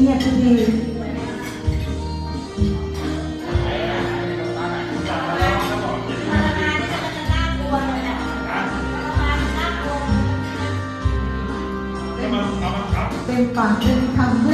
เงียบทุกทีเป็นปากเป็นคำเพื่อ